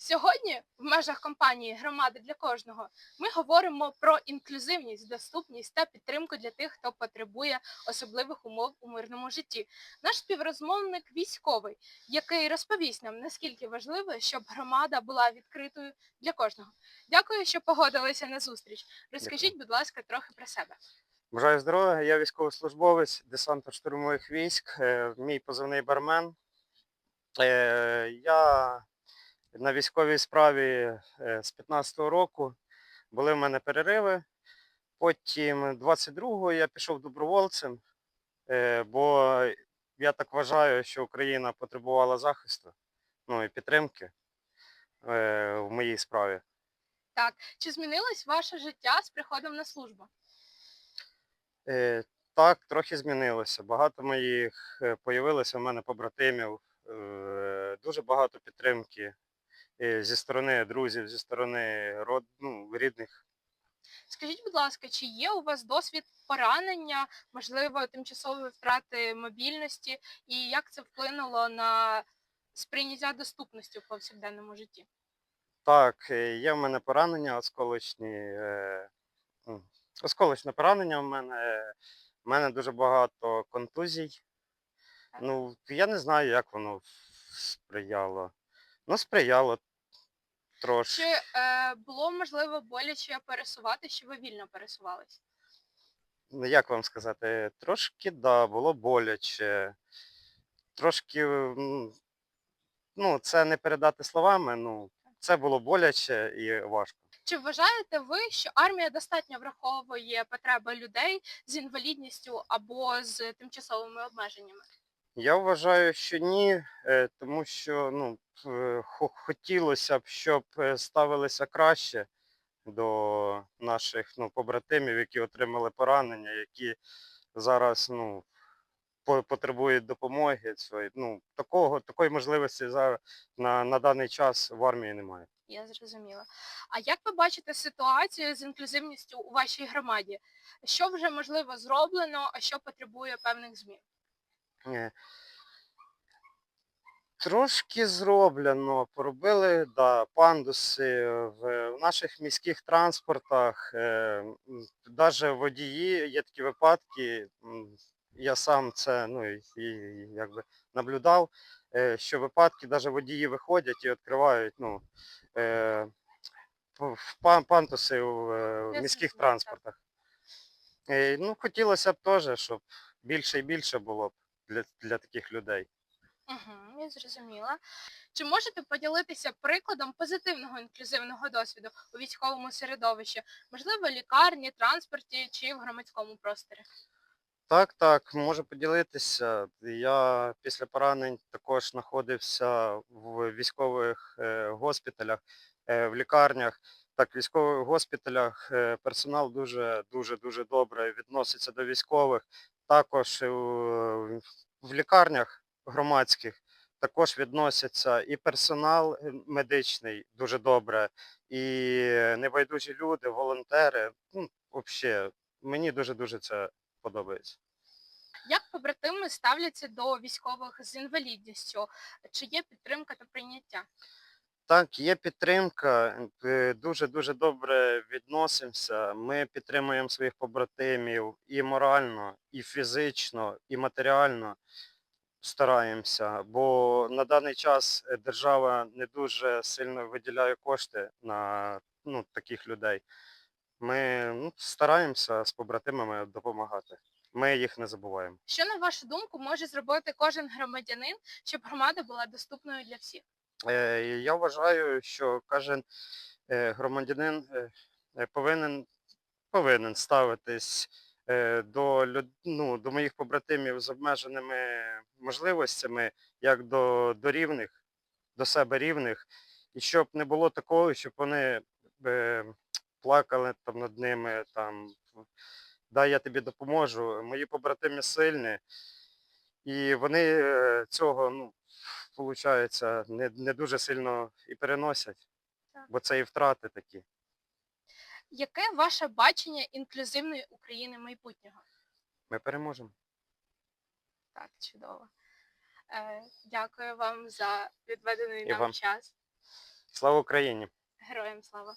Сьогодні в межах кампанії Громади для кожного ми говоримо про інклюзивність, доступність та підтримку для тих, хто потребує особливих умов у мирному житті. Наш співрозмовник військовий, який розповість нам, наскільки важливо, щоб громада була відкритою для кожного. Дякую, що погодилися на зустріч. Розкажіть, будь ласка, трохи про себе. Бажаю здоров'я, я військовослужбовець десантно-штурмових військ, е, мій позивний бармен. На військовій справі е, з 15-го року. Були в мене перериви. Потім 22-го я пішов добровольцем, е, бо я так вважаю, що Україна потребувала захисту ну, і підтримки е, в моїй справі. Так, чи змінилось ваше життя з приходом на службу? Так, трохи змінилося. Багато моїх появилося в мене побратимів, дуже багато підтримки зі сторони друзів, зі сторони род, ну, рідних. Скажіть, будь ласка, чи є у вас досвід поранення, можливо, тимчасової втрати мобільності, і як це вплинуло на сприйняття доступності в повсякденному житті? Так, е, є в мене поранення осколочні. е, Осколочне поранення в мене. В мене дуже багато контузій. Ну, я не знаю, як воно сприяло. Ну, сприяло трошки. Чи е, було можливо боляче пересувати, чи ви вільно пересувались? Ну, як вам сказати, трошки, да, було боляче. Трошки, м, ну, це не передати словами, ну, це було боляче і важко. Чи вважаєте ви, що армія достатньо враховує потреби людей з інвалідністю або з тимчасовими обмеженнями? Я вважаю, що ні, е, тому що ну, е, хотілося б, щоб е, ставилися краще до наших ну, побратимів, які отримали поранення, які зараз ну, потребують допомоги. Ну, такого, такої можливості зараз на, на даний час в армії немає. Я зрозуміла. А як ви бачите ситуацію з інклюзивністю у вашій громаді? Що вже можливо зроблено, а що потребує певних змін? Е, Трошки зроблено, поробили да, пандуси в, в наших міських транспортах, е, навіть водії, є такі випадки, я сам це ну, і, і, якби наблюдав, е, що випадки навіть водії виходять і відкривають ну, е, пандуси в, е, міських транспортах. Е, ну, хотілося б теж, щоб більше і більше було б для, для таких людей. Угу, я зрозуміла. Чи можете поділитися прикладом позитивного інклюзивного досвіду у військовому середовищі, можливо, лікарні, транспорті чи в громадському просторі? Так, так, можу поділитися. Я після поранень також знаходився в військових е, госпіталях, е, в лікарнях. Так, в військових госпіталях е, персонал дуже дуже дуже добре відноситься до військових. Також е, в лікарнях громадських також відносяться і персонал е, медичний дуже добре, і небайдужі люди, волонтери. Ну, взагалі, мені дуже-дуже це подобається. Як побратими ставляться до військових з інвалідністю? Чи є підтримка та прийняття? Так, є підтримка, дуже-дуже добре відносимося. Ми підтримуємо своїх побратимів і морально, і фізично, і матеріально стараємося, бо на даний час е, держава не дуже сильно виділяє кошти на ну, таких людей. Ми ну, стараємося з побратимами допомагати. Ми їх не забуваємо. Що, на вашу думку, може зробити кожен громадянин, щоб громада була доступною для всіх? Е, Я вважаю, що кожен е, громадянин е, повинен, повинен ставитись до, ну, до моїх побратимів з обмеженими можливостями, як до, до рівних, до себе рівних, і щоб не було такого, щоб вони плакали там над ними, там, дай я тобі допоможу. Мої побратими сильні, і вони цього, ну, виходить, не, не дуже сильно і переносять, Так. бо це і втрати такі. Яке ваше бачення інклюзивної України майбутнього? Ми переможемо. Так, чудово. Е, дякую вам за відведений І нам вам. час. Слава Україні! Героям слава!